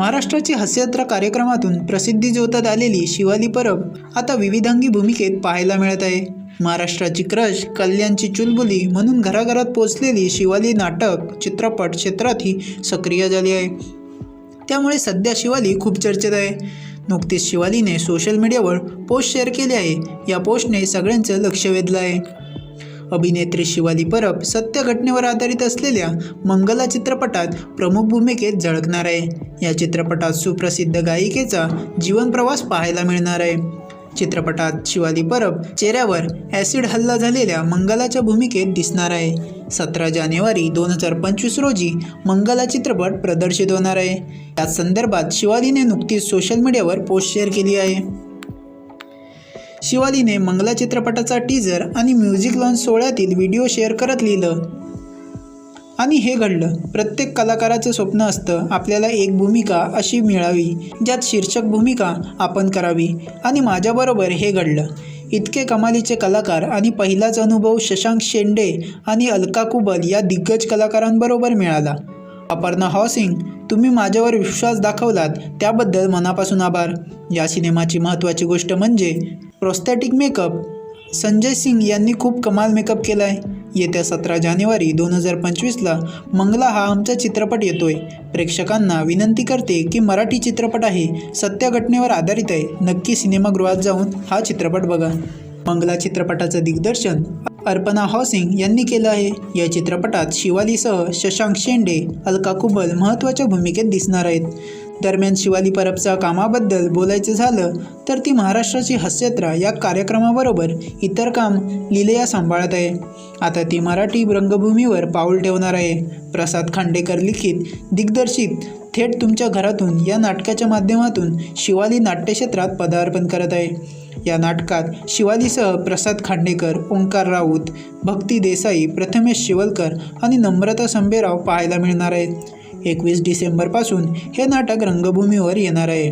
महाराष्ट्राची हास्ययात्रा कार्यक्रमातून प्रसिद्धी जोतात आलेली शिवाली परब आता विविधांगी भूमिकेत पाहायला मिळत आहे. महाराष्ट्राची क्रश कल्याणची चुलबुली म्हणून घराघरात पोचलेली शिवाली नाटक चित्रपट क्षेत्रातही सक्रिय झाली आहे. त्यामुळे सध्या शिवाली खूप चर्चेत आहे. नुकतीच शिवालीने सोशल मीडियावर पोस्ट शेअर केली आहे. या पोस्टने सगळ्यांचं लक्ष वेधलं आहे. अभिनेत्री शिवाली परब सत्य घटनेवर आधारित असलेल्या मंगला चित्रपटात प्रमुख भूमिकेत झळकणार आहे. या चित्रपटात सुप्रसिद्ध गायिकेचा जीवनप्रवास पाहायला मिळणार आहे. चित्रपटात शिवाली परब चेहऱ्यावर ॲसिड हल्ला झालेल्या मंगलाच्या भूमिकेत दिसणार आहे. सतरा जानेवारी दोन हजार पंचवीस रोजी मंगला चित्रपट प्रदर्शित होणार आहे. या संदर्भात शिवालीने नुकतीच सोशल मीडियावर पोस्ट शेअर केली आहे. शिवालीने मंगला चित्रपटाचा टीजर आणि म्युझिक लॉन्च सोहळ्यातील व्हिडिओ शेअर करत लिहिलं. आणि हे घडलं. प्रत्येक कलाकाराचं स्वप्न असतं आपल्याला एक भूमिका अशी मिळावी ज्यात शीर्षक भूमिका आपण करावी. आणि माझ्याबरोबर हे घडलं. इतके कमालीचे कलाकार आणि पहिलाच अनुभव शशांक शेंडे आणि अलका कुबल या दिग्गज कलाकारांबरोबर मिळाला. अपर्णा हॉसिंग तुम्ही माझ्यावर विश्वास दाखवलात त्याबद्दल मनापासून आभार. या सिनेमाची महत्त्वाची गोष्ट म्हणजे प्रॉस्थॅटिक मेकअप संजय सिंग यांनी खूप कमाल मेकअप केला आहे येत्या सतरा जानेवारी दोन हजार पंचवीसला मंगला हा आमचा चित्रपट येतोय. प्रेक्षकांना विनंती करते की मराठी चित्रपट आहे सत्य घटनेवर आधारित आहे. नक्की सिनेमागृहात जाऊन हा चित्रपट बघा. मंगला चित्रपटाचं दिग्दर्शन अर्पणा हॉसिंग यांनी केलं आहे. या चित्रपटात शिवालीसह शशांक शेंडे अलका कुबल महत्त्वाच्या भूमिकेत दिसणार आहेत. दरम्यान शिवाली परबच्या कामाबद्दल बोलायचं झालं तर ती महाराष्ट्राची हास्यत्रा या कार्यक्रमाबरोबर इतर काम लिलया सांभाळत आहे. आता ती मराठी रंगभूमीवर पाऊल ठेवणार आहे. प्रसाद खांडेकर लिखित दिग्दर्शित थेट तुमच्या घरातून या नाटकाच्या माध्यमातून शिवाली नाट्यक्षेत्रात पदार्पण करत आहे. या नाटकात शिवालीसह प्रसाद खांडेकर ओंकार राऊत भक्ती देसाई प्रथमेश शिवलकर आणि नम्रता संभेराव पाहायला मिळणार आहेत. एकवीस डिसेंबरपासून हे नाटक रंगभूमीवर येणार आहे.